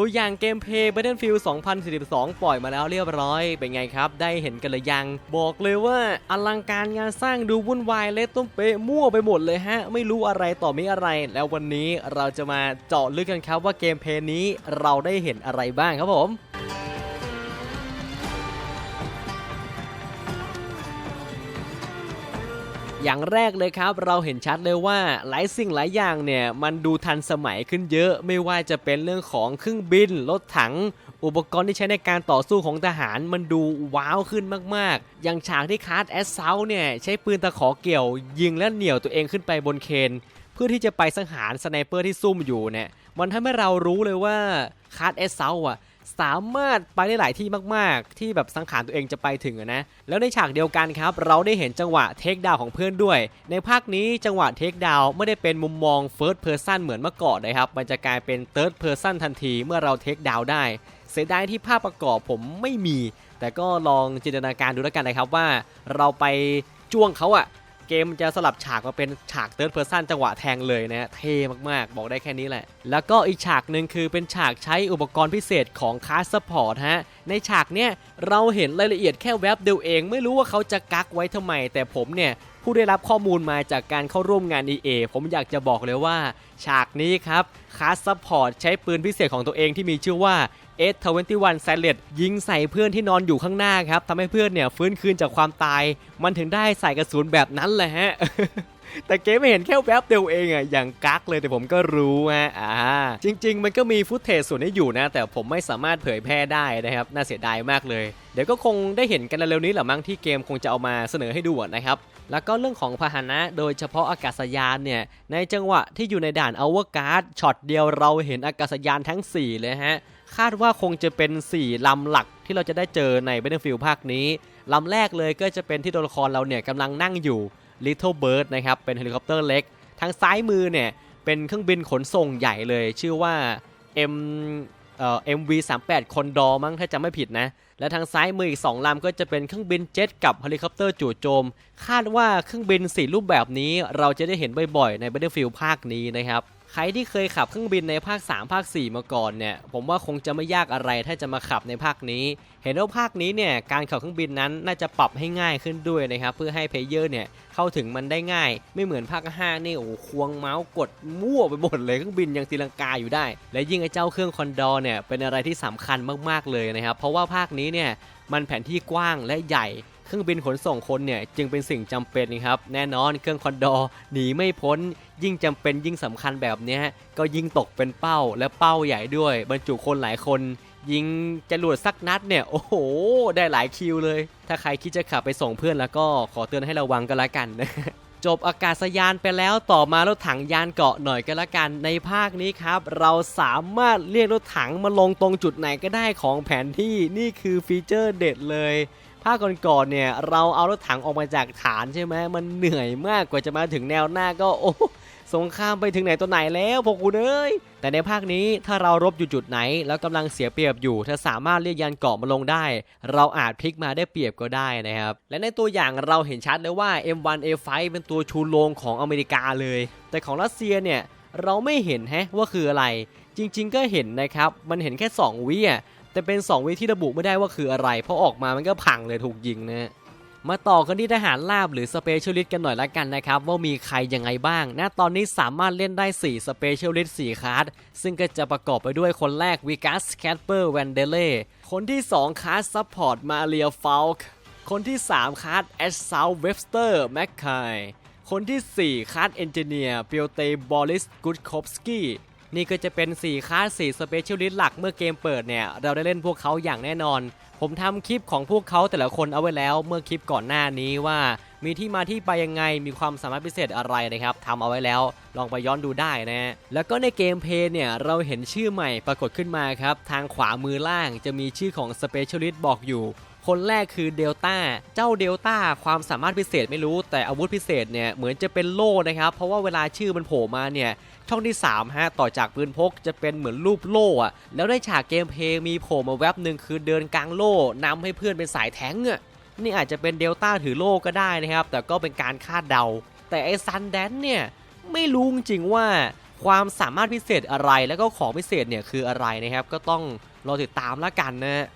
ตัวอย่างเกมเพย์ Battlefield 2042 ปล่อยมาแล้วเรียบร้อย เป็นไงครับ ได้เห็นกันหรือยัง บอกเลยว่าอลังการงานสร้างดูวุ่นวายเละต้มเป๊ะมั่วไปหมดเลยฮะ ไม่รู้อะไรต่อมีอะไร แล้ววันนี้เราจะมาเจาะลึกกันครับว่าเกมเพย์นี้เราได้เห็นอะไรบ้างครับผม อย่างแรกเลยครับ เราเห็นชัดเลยว่าหลายสิ่งหลายอย่างเนี่ยมันดูทันสมัยขึ้นเยอะ ไม่ว่าจะเป็นเรื่องของเครื่องบินรถถัง อุปกรณ์ที่ใช้ในการต่อสู้ของทหารมันดูว้าวขึ้นมากๆ อย่างฉากที่คาร์ดแอสเซลเนี่ยใช้ปืนตะขอเกี่ยว ยิงและเหนี่ยวตัวเองขึ้นไปบนเคนเพื่อที่จะไปสังหารสไนเปอร์ที่ซุ่มอยู่เนี่ยมันทำให้เรารู้เลยว่าคาร์ดแอสเซลอะ สามารถไปได้หลายที่มากๆ ที่แบบสังขารตัวเองจะไปถึงนะแล้วในฉากเดียวกันครับ เราได้เห็นจังหวะเทคดาวของเพื่อนด้วย ในภาคนี้จังหวะเทคดาวไม่ได้เป็นมุมมองเฟิร์สเพ r ร์ซันเหมือนเมื่อก่อนนะครับมันจะกลายเป็นเติร์ดเพ r ร์ซันทันทีเมื่อเราเทคดาวได้เสียดายที่ภาพประกอบผมไม่มี แต่ก็ลองจินตนาการดูแล้วกันนะครับว่า เราไปจ้วงเขาอะ เกมจะสลับฉากมาเป็นฉากเติร์ดเพอร์ซันจังหวะแทงเลยนะเท่มากๆ บอกได้แค่นี้แหละ แล้วก็อีกฉากหนึ่งคือเป็นฉากใช้อุปกรณ์พิเศษของคาสปอร์ตฮะในฉากเนี้ยเราเห็นรายละเอียดแค่แวบเดียวเอง ไม่รู้ว่าเขาจะกักไว้ทำไม แต่ผมเนี่ย ผู้ได้รับข้อมูลมาจากการเข้าร่วมงาน EA ผมอยากจะบอกเลยว่า ฉากนี้ครับคาสซัพพอร์ตใช้ปืนพิเศษของตัวเองที่มีชื่อว่า S21 s i l e t ยิงใส่เพื่อนที่นอนอยู่ข้างหน้าครับทำให้เพื่อนเนี่ยฟื้นคืนจากความตาย มันถึงได้ใส่กระสุนแบบนั้นแหละฮะแต่เกมไม่เห็นแค่แวบเดียวเองอะอย่างกักเลยแต่ผมก็รู้ฮะอ่าจริง ๆ มันก็มีฟุตเทจส่วนนี้อยู่นะ แต่ผมไม่สามารถเผยแพร่ได้นะครับ น่าเสียดายมากเลย เดี๋ยวก็คงได้เห็นกันเร็วนี้แหละมั้งที่เกมคงจะเอามาเสนอให้ดูนะครับ แล้วก็เรื่องของพาหนะโดยเฉพาะอากาศยานเนี่ย ในจังหวะที่อยู่ในด่านอวกาศช็อตเดียวเราเห็นอากาศยานทั้ง 4 เลยฮะ คาดว่าคงจะเป็น 4 ลำหลักที่เราจะได้เจอใน Battlefield ภาคนี้ ลำแรกเลยก็จะเป็นที่ตัวละครเราเนี่ยกำลังนั่งอยู่ Little Bird นะครับ เป็นเฮลิคอปเตอร์เล็ก ทางซ้ายมือเนี่ย เป็นเครื่องบินขนส่งใหญ่เลย ชื่อว่า M เอ่อ MV38 คอนดอมั้งถ้าจำไม่ผิดนะ และทางซ้ายมืออีก 2ลำก็จะเป็นเครื่องบินเจ็ตกับเฮลิคอปเตอร์จู่โจม คาดว่าเครื่องบินสีรูปแบบนี้เราจะได้เห็นบ่อยๆใน Battlefield ภาคนี้นะครับ ใครที่เคยขับเครื่องบินในภาค 3 ภาค 4 มาก่อนเนี่ย ผมว่าคงจะไม่ยากอะไรถ้าจะมาขับในภาคนี้ เห็นว่าภาคนี้เนี่ยการขับเครื่องบินนั้นน่าจะปรับให้ง่ายขึ้นด้วยนะครับ เพื่อให้เพลเยอร์เนี่ยเข้าถึงมันได้ง่าย ไม่เหมือนภาค 5 นี่โอ้ควงเมาส์กดมั่วไปหมดเลยเครื่องบินยังตีลังกาอยู่ได้ และยิ่งไอ้เจ้าเครื่องคอนดอร์เนี่ยเป็นอะไรที่สำคัญมากๆเลยนะครับ เพราะว่าภาคนี้เนี่ยมันแผนที่กว้างและใหญ่ เครื่องบินขนส่งคนเนี่ยจึงเป็นสิ่งจำเป็นนะครับแน่นอนเครื่องคอนโดหนีไม่พ้น ยิ่งจำเป็นยิ่งสำคัญแบบนี้ก็ยิ่งตกเป็นเป้าและเป้าใหญ่ด้วย บรรจุคนหลายคนยิงจรวดสักนัดเนี่ย โอ้โห ได้หลายคิวเลย ถ้าใครคิดจะขับไปส่งเพื่อนแล้วก็ขอเตือนให้ระวังกันละกันจบอากาศยานไปแล้วต่อมารถถังยานเกาะหน่อยก็แล้วกันในภาคนี้ครับ เราสามารถเรียกรถถังมาลงตรงจุดไหนก็ได้ของแผนที่นี่คือฟีเจอร์เด็ดเลยาคก่อนๆเนี่ยเราเอารถถังออกมาจากฐานใช่ไหมมันเหนื่อยมากกว่าจะมาถึงแนวหน้าก็โอ้สงครามไปถึงไหนตัวไหนแล้วพวกคุณเอ้ยแต่ในภาคนี้ถ้าเรารบอยู่จุดไหน แล้วกำลังเสียเปรียบอยู่ ถ้าสามารถเรียกยานเกาะมาลงได้ เราอาจพลิกมาได้เปรียบก็ได้นะครับ และในตัวอย่างเราเห็นชัดเลยว่า M1A5 เป็นตัวชูโรงของอเมริกาเลย แต่ของรัสเซียเนี่ยเราไม่เห็นแฮะว่าคืออะไร จริง ๆ ก็เห็นนะครับ มันเห็นแค่ 2วิอะ แต่เป็น 2 วิที่ระบุไม่ได้ว่าคืออะไร เพราะออกมามันก็พังเลยถูกยิงนะมาต่อกันที่ทหารลาบหรือสเปเชียลิสต์กันหน่อยละกันนะครับ ว่ามีใครยังไงบ้างณตอนนี้สามารถเล่นได้ 4 สเปเชียลิสต์4คาร์ดซึ่งก็จะประกอบไปด้วยคนแรกวิกัสแคทเปอร์แวนเดเล่คนที่ 2คาร์ดซัพพอร์ตมาเรียฟาลค์คนที่ 3คาร์ดแอชซาวเวฟสเตอร์แมคคคนที่ 4คาร์ดเอนจิเนียร์เปียวเตบอลิสกุดคอฟสกี้ นี่ก็จะเป็น 4คาร์ด4สเปเชียลิสต์หลักเมื่อเกมเปิดเนี่ย เราได้เล่นพวกเขาอย่างแน่นอน ผมทำคลิปของพวกเขาแต่ละคนเอาไว้แล้ว เมื่อคลิปก่อนหน้านี้ว่ามีที่มาที่ไปยังไง มีความสามารถพิเศษอะไรนะครับทำเอาไว้แล้ว ลองไปย้อนดูได้นะ แล้วก็ในเกมเพย์เนี่ย เราเห็นชื่อใหม่ปรากฏขึ้นมาครับ ทางขวามือล่างจะมีชื่อของ Specialist บอกอยู่คนแรกคือเดลต้า เจ้าเดลต้าความสามารถพิเศษไม่รู้แต่อาวุธพิเศษเนี่ยเหมือนจะเป็นโล่นะครับ เพราะว่าเวลาชื่อมันโผล่มาเนี่ย ช่องที่3ฮะต่อจากปืนพกจะเป็นเหมือนรูปโล่อะแล้วในฉากเกมเพลย์มีโผล่มาแวบหนึ่งคือเดินกลางโล่นำให้เพื่อนเป็นสายแทงอะนี่อาจจะเป็นเดลต้าถือโล่ก็ได้นะครับ แต่ก็เป็นการคาดเดา แต่ไอ้ซันแดนเนี่ยไม่รู้จริงว่าความสามารถพิเศษอะไรแล้วก็ของพิเศษเนี่ยคืออะไรนะครับ ก็ต้องรอติดตามแล้วกันนะ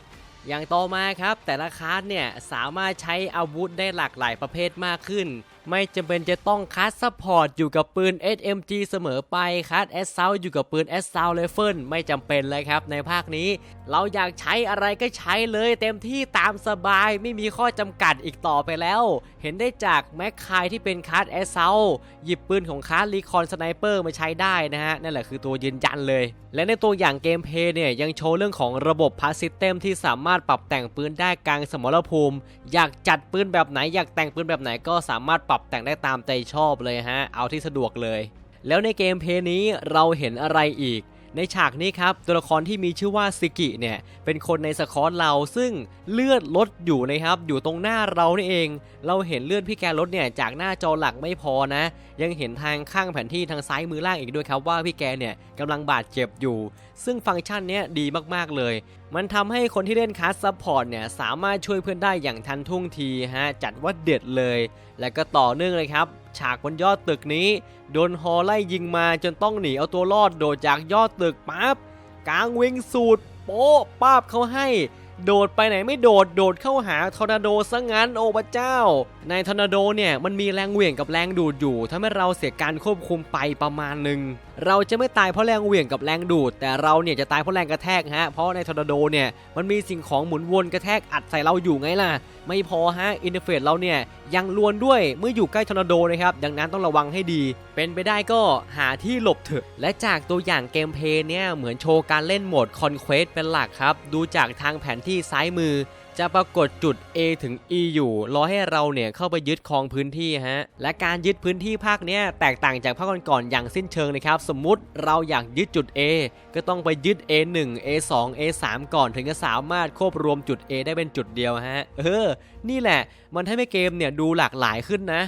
อย่างต่อมาครับ แต่ละคลาสเนี่ยสามารถใช้อาวุธได้หลากหลายประเภทมากขึ้นไม่จำเป็นจะต้องคัสซัพพอร์ตอยู่กับปืน SMG เสมอไปคัส a s s a u l t อยู่กับปืน a s s a u l t Rifle ไม่จำเป็นเลยครับในภาคนี้ เราอยากใช้อะไรก็ใช้เลยเต็มที่ตามสบายไม่มีข้อจำกัดอีกต่อไปแล้ว เห็นได้จากแม็กคายที่เป็นคัส a s s a u l t หยิบปืนของคัสรีคอนสไนเปอร์มาใช้ได้นะฮะนั่นแหละคือตัวยืนยันเลย และในตัวอย่างเกมเพย์เนี่ยยังโชว์เรื่องของระบบพาสซิสเต็มที่สามารถปรับแต่งปืนได้กลางสมรภูมิ อยากจัดปืนแบบไหนอยากแต่งปืนแบบไหนก็สามารถปรับแต่งได้ตามใจชอบเลยฮะ เอาที่สะดวกเลย แล้วในเกมเพย์นี้เราเห็นอะไรอีก ในฉากนี้ครับ ตัวละครที่มีชื่อว่าซิกิเนี่ย เป็นคนในสคอตเราซึ่งเลือดลดอยู่นะครับ อยู่ตรงหน้าเรานี่เอง เราเห็นเลือดพี่แกลดเนี่ยจากหน้าจอหลักไม่พอนะ ยังเห็นทางข้างแผนที่ทางซ้ายมือล่างอีกด้วยครับว่าพี่แกเนี่ยกำลังบาดเจ็บอยู่ ซึ่งฟังก์ชันนี้ดีมากๆเลย มันทำให้คนที่เล่นคัสซัพพอร์ตเนี่ยสามารถช่วยเพื่อนได้อย่างทันท่วงทีฮะจัดว่าเด็ดเลย และก็ต่อเนื่องเลยครับ ฉากบนยอดตึกนี้ โดนฮอไล่ยิงมาจนต้องหนีเอาตัวรอดโดดจากยอดตึกปั๊บกลางวิงสูตรโป๊ะป้าบเขาให้โดดไปไหนไม่โดดโดดเข้าหาทอร์นาโดซะงั้นโอ้พระเจ้า ในทอร์นาโดเนี่ยมันมีแรงเหวี่ยงกับแรงดูดอยู่ทำให้เราเสียการควบคุมไปประมาณหนึ่งเราจะไม่ตายเพราะแรงเหวี่ยงกับแรงดูด แต่เราเนี่ยจะตายเพราะแรงกระแทกฮะ เพราะในทอร์นาโดเนี่ยมันมีสิ่งของหมุนวนกระแทกอัดใส่เราอยู่ไงล่ะ ไม่พอฮะอินเทอร์เฟซเราเนี่ยยังลวนด้วยเมื่ออยู่ใกล้ทอร์นาโดนะครับดังนั้นต้องระวังให้ดี เป็นไปได้ก็หาที่หลบเถอะ และจากตัวอย่างเกมเพลย์เนี่ยเหมือนโชว์การเล่นโหมดคอนเควสเป็นหลักครับ ดูจากทางแผนที่ซ้ายมือ จะปรากฏจุด A ถึง E อยู่รอให้เราเนี่ยเข้าไปยึดครองพื้นที่ฮะและการยึดพื้นที่ภาคเนี้ยแตกต่างจากภาคก่อนๆอย่างสิ้นเชิงนะครับ สมมุติเราอยากยึดจุด A ก็ต้องไปยึด A1 A2 A3 ก่อนถึงจะสามารถควบรวมจุด A ได้เป็นจุดเดียวฮะเออนี่แหละมันให้ให้เกมเนี่ยดูหลากหลายขึ้นนะ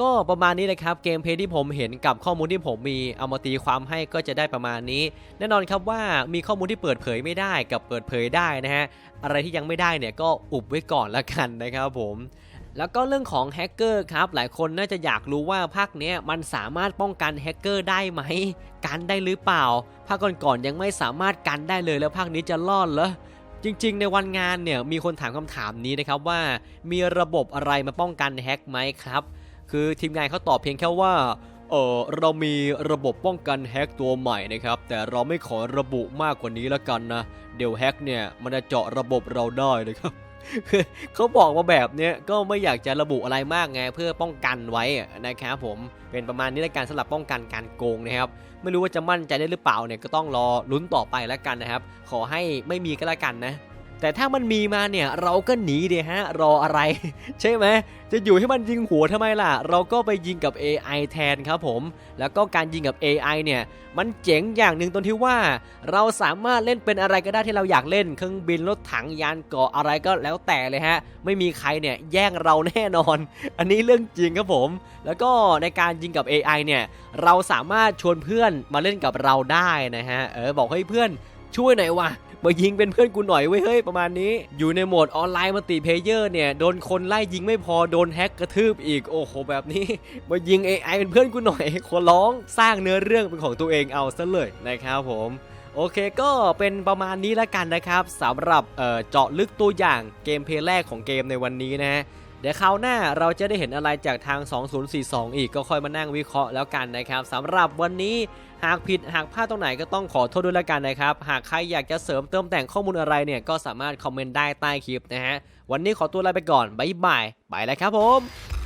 ก็ประมาณนี้เลยครับเกมเพลย์ที่ผมเห็นกับข้อมูลที่ผมมีเอามาตีความให้ก็จะได้ประมาณนี้ แน่นอนครับว่ามีข้อมูลที่เปิดเผยไม่ได้กับเปิดเผยได้นะฮะอะไรที่ยังไม่ได้เนี่ยก็อุบไว้ก่อนละกันนะครับผมแล้วก็เรื่องของแฮกเกอร์ครับ หลายคนน่าจะอยากรู้ว่าภาคเนี้ยมันสามารถป้องกันแฮกเกอร์ได้ไหม กันได้หรือเปล่า ภาคก่อนๆยังไม่สามารถกันได้เลยแล้วภาคนี้จะรอดเหรอ จริงๆ ในวันงานเนี่ยมีคนถามคำถามนี้นะครับว่า มีระบบอะไรมาป้องกันแฮกไหมครับ คือทีมงานเขาตอบเพียงแค่ว่าเออเรามีระบบป้องกันแฮกตัวใหม่นะครับ แต่เราไม่ขอระบุมากกว่านี้แล้วกันนะ เดี๋ยวแฮกเนี่ยมันจะเจาะระบบเราได้นะครับเขาบอกมาแบบเนี้ยก็ไม่อยากจะระบุอะไรมากไงเพื่อป้องกันไว้นะครับผมเป็นประมาณนี้ในการสำหรับป้องกันการโกงนะครับไม่รู้ว่าจะมั่นใจได้หรือเปล่าเนี่ยก็ต้องรอลุ้นต่อไปแล้วกันนะครับ ขอให้ไม่มีก็แล้วกันนะ แต่ถ้ามันมีมาเนี่ยเราก็หนีเดียฮะรออะไร ใช่ไหมจะอยู่ให้มันยิงหัวทำไมล่ะ เราก็ไปยิงกับ AI แทนครับผม แล้วก็การยิงกับ AI เนี่ยมันเจ๋งอย่างหนึ่งตรงที่ว่า เราสามารถเล่นเป็นอะไรก็ได้ที่เราอยากเล่นเครื่องบินรถถังยานเกาะอะไรก็แล้วแต่เลยฮะ ไม่มีใครเนี่ยแย่งเราแน่นอน อันนี้เรื่องจริงครับผม แล้วก็ในการยิงกับ AI เนี่ยเราสามารถชวนเพื่อนมาเล่นกับเราได้นะฮะเออบอกให้เพื่อน ช่วยหน่อยวะมายิงเป็นเพื่อนกูหน่อยเว้ยเฮ้ยประมาณนี้ อยู่ในโหมดออนไลน์มัลติเพเยอร์เนี่ย โดนคนไล่ยิงไม่พอโดนแฮกกระทืบอีกโอ้โหแบบนี้ มายิง AI เป็นเพื่อนกูหน่อยขอร้องสร้างเนื้อเรื่องเป็นของตัวเองเอาซะเลยนะครับผมโอเคก็เป็นประมาณนี้แล้วกันนะครับสำหรับเอ่อเจาะลึกตัวอย่างเกมเพลย์แรกของเกมในวันนี้นะฮะ เดี๋ยวคราวหน้าเราจะได้เห็นอะไรจากทาง 2042 อีกก็ค่อยมานั่งวิเคราะห์แล้วกันนะครับสำหรับวันนี้หากผิดหากพลาดตรงไหนก็ต้องขอโทษด้วยละกันนะครับ หากใครอยากจะเสริมเติมแต่งข้อมูลอะไรเนี่ยก็สามารถคอมเมนต์ได้ใต้คลิปนะฮะ วันนี้ขอตัวลาไปก่อน บ๊ายบาย ไปแล้วครับผม